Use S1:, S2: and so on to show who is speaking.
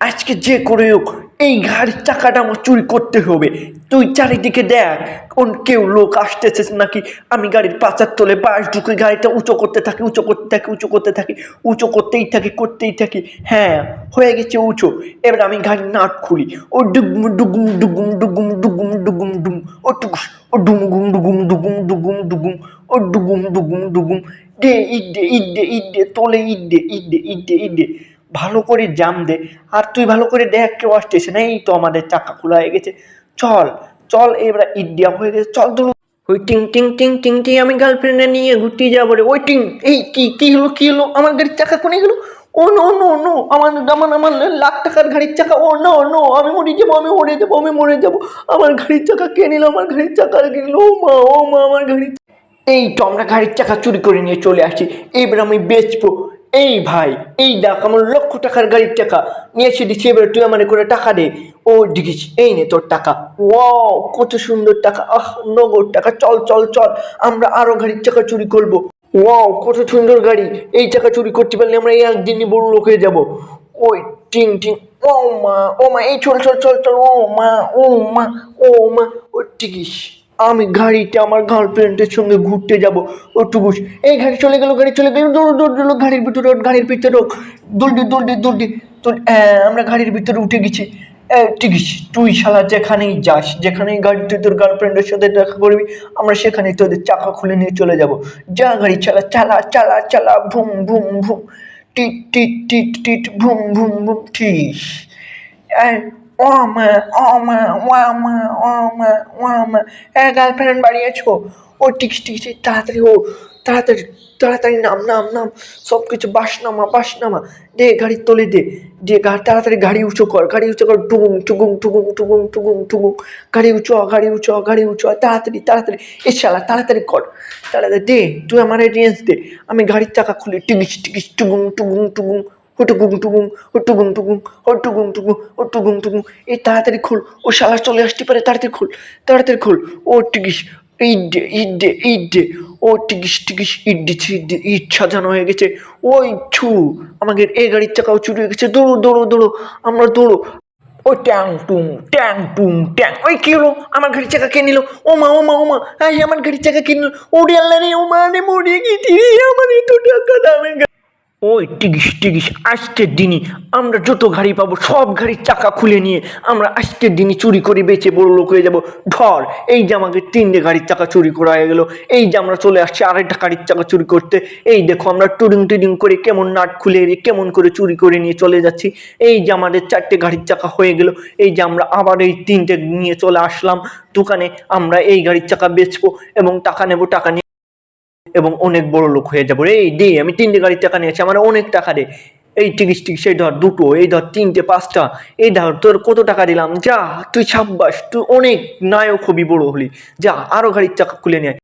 S1: আজকে যে করে হোক, এই গাড়ির চাকাটা আমার চুরি করতে হবে। তুই চারিদিকে দেখ, কোন কেউ লোক আসতেছে নাকি? আমি গাড়ির পাচার তোলে বাস ঢুকে গাড়িটা উঁচু করতে থাকি, উঁচু করতে থাকি, উঁচু করতে থাকি, উঁচু করতেই থাকি করতেই থাকি। হ্যাঁ হয়ে গেছে উঁচু। এবার আমি গাড়ির নাট খুলি। ও ডুগুম ডুগুম ডুগুম ডুগুম ডুগুম ডুগুম ডুম ও টুকুস, ও ডুমগুম ডুগুম ডুগুম ডুগুম ডুগুম। ও ডুগুম ডুগুম ডুগুম। ইট দে ইট দে তোলে ইট দে ইট দে। ভালো করে জাম দে। আর তুই ভালো করে দেখ কেউ আসতেছে না এই তো আমাদের চাকা খোলা হয়ে গেছে। চল চল এবার দেওয়া হয়ে গেছে। চল তো ওই টিং টিং টিং টিং টিং, আমি গার্লফ্রেন্ডে নিয়ে ঘুরতে যাব রে। ওই টিং, এই কি কি হলো কি হলো? আমার গাড়ির চাকা কোনে গেলো? ও নো নো নো আমার আমার আমার লাখ টাকার গাড়ির চাকা। ও নো নো আমি মরে যাব, আমি মরে যাব, আমি মরে যাব। আমার গাড়ির চাকা কে নিল? আমার গাড়ির চাকা কে নিল? ও মা ও মা, আমার গাড়ির এই তো আমরা গাড়ির চাকা চুরি করে নিয়ে চলে আসি। এবার আমি বেচবো। এই ভাই, এই দেখ, আমার লক্ষ টাকার গাড়ির টাকা। নিয়ে এসে দিচ্ছি, এবার তুই আমার করে টাকা দে। ও দিঘিস এই নে তোর টাকা। ও কত সুন্দর টাকা, আহ, নগদ টাকা, চল চল চল, আমরা আরও গাড়ির টাকা চুরি করব। ওয়াও, কত সুন্দর গাড়ি, এই টাকা চুরি করতে পারলে আমরা এই একদিনই বড় লোক হয়ে যাব। ওই টিং টিং, ও মা ও মা, এই চল চল চল চল, ও মা ও মা ও মা, ও টিকিস আমি গাড়িতে আমার গার্লফ্রেন্ডের সঙ্গে ঘুরতে যাব। ও টুকুস এই গাড়ি চলে গেল গাড়ি চলে গেল। দৌড় দৌড় দৌড় গাড়ির ভিতরে গাড়ির ভিতরে ওঠ। দৌড়ি দৌড়ি দৌড়ি। হ্যাঁ, আমরা গাড়ির ভিতরে উঠে গেছি। টিকিস তুই শালা যেখানেই যাস যেখানেই গাড়িতে তোর গার্লফ্রেন্ডের সাথে দেখা করবি আমরা সেখানেই তোদের চাকা খুলে নিয়ে চলে যাব। যা গাড়ি চালা চালা চালা চালা ভুম ভুম ভুম। টিট টিট টিট টিট ভুম ভুম ভুম ঠিস এই, ও মা ও মা ও মা ও মা ও মা হ্যাঁ গার্লফ্রেন্ড বাড়ি আছো ও টিকস টিকস তাড়াতাড়ি ও তাড়াতাড়ি তাড়াতাড়ি নাম নাম নাম। সব কিছু বাস নামা বাস নামা দে গাড়ি তোলে দে। দে গা তাড়াতাড়ি গাড়ি উঁচু কর গাড়ি উঁচু কর। টুগুং টুগুং টুগুং টুগুং টুগুং টুগুং। গাড়ি উঁচু গাড়ি উঁচু গাড়ি উঁচু তাড়াতাড়ি তাড়াতাড়ি। এ তাড়াতাড়ি কর। তাড়াতাড়ি দে তুই আমার রেঞ্জ দে। আমি গাড়ির চাকা খুলি। টিকিস টিকিস টুগুং টুগুং টুগুং। হুটুগুং টুগুং হুটুগুং টুগুং হুটুগুং টুগুং হুটুগুং টুগুং এই তাড়াতাড়ি খোল, ও শালা চলে আসতে পারে, তাড়াতাড়ি খোল তাড়াতাড়ি খোল। ও টিকিস দে ইট দে ও টিকিস টিকিস ইট দিচ্ছে ইট সাজানো হয়ে গেছে। ওই ছু আমাদের এই গাড়ির চাকাও চুরি হয়ে গেছে। দৌড়ো দৌড়ো দৌড়ো, আমরা দৌড়ো। ও ট্যাং, টুং ট্যাং টুং, ট্যাং। ওই কি হলো? আমার গাড়ির চাকা কে নিল? ও মা ও মা ও মা। আমার গাড়ির চাকা কে নিল? ওরে আল্লাহ রে, ও মা রে, মরে গেছি আমার এত টাকা দামের গা- ওই টিকিস টিকিস আজকের দিনই আমরা যত গাড়ি পাবো, সব গাড়ির চাকা খুলে নিয়ে আমরা আজকের দিনই চুরি করে বেচে বড় লোক হয়ে যাব। ধর, এই যে আমাকে তিনটে গাড়ির চাকা চুরি করা হয়ে গেলো, এই যে আমরা চলে আসছি আরেকটা গাড়ির চাকা চুরি করতে, এই দেখো আমরা টুডিং টুডিং করে কেমন নাট খুলে কেমন করে চুরি করে নিয়ে চলে যাচ্ছি। এই যে আমাদের চারটে গাড়ির চাকা হয়ে গেল, এই যে আমরা আবার এই তিনটে নিয়ে চলে আসলাম। দোকানে আমরা এই গাড়ির চাকা বেচবো এবং টাকা নেব, টাকা নিয়ে এবং অনেক বড় লোক হয়ে যাব রে, এই দে, আমি তিনটে গাড়ির টাকা নিয়েছি আমার অনেক টাকা দে। এই টিকিস টিকিস, এই ধর দুটো, এই ধর তিনটে, পাঁচটা, এই ধর তোর কত টাকা দিলাম? যা, তুই ছাব্বাস তুই অনেক নায়ক হবি, বড় হলি। যা আরও গাড়ির চাকা খুলে নিয়ে।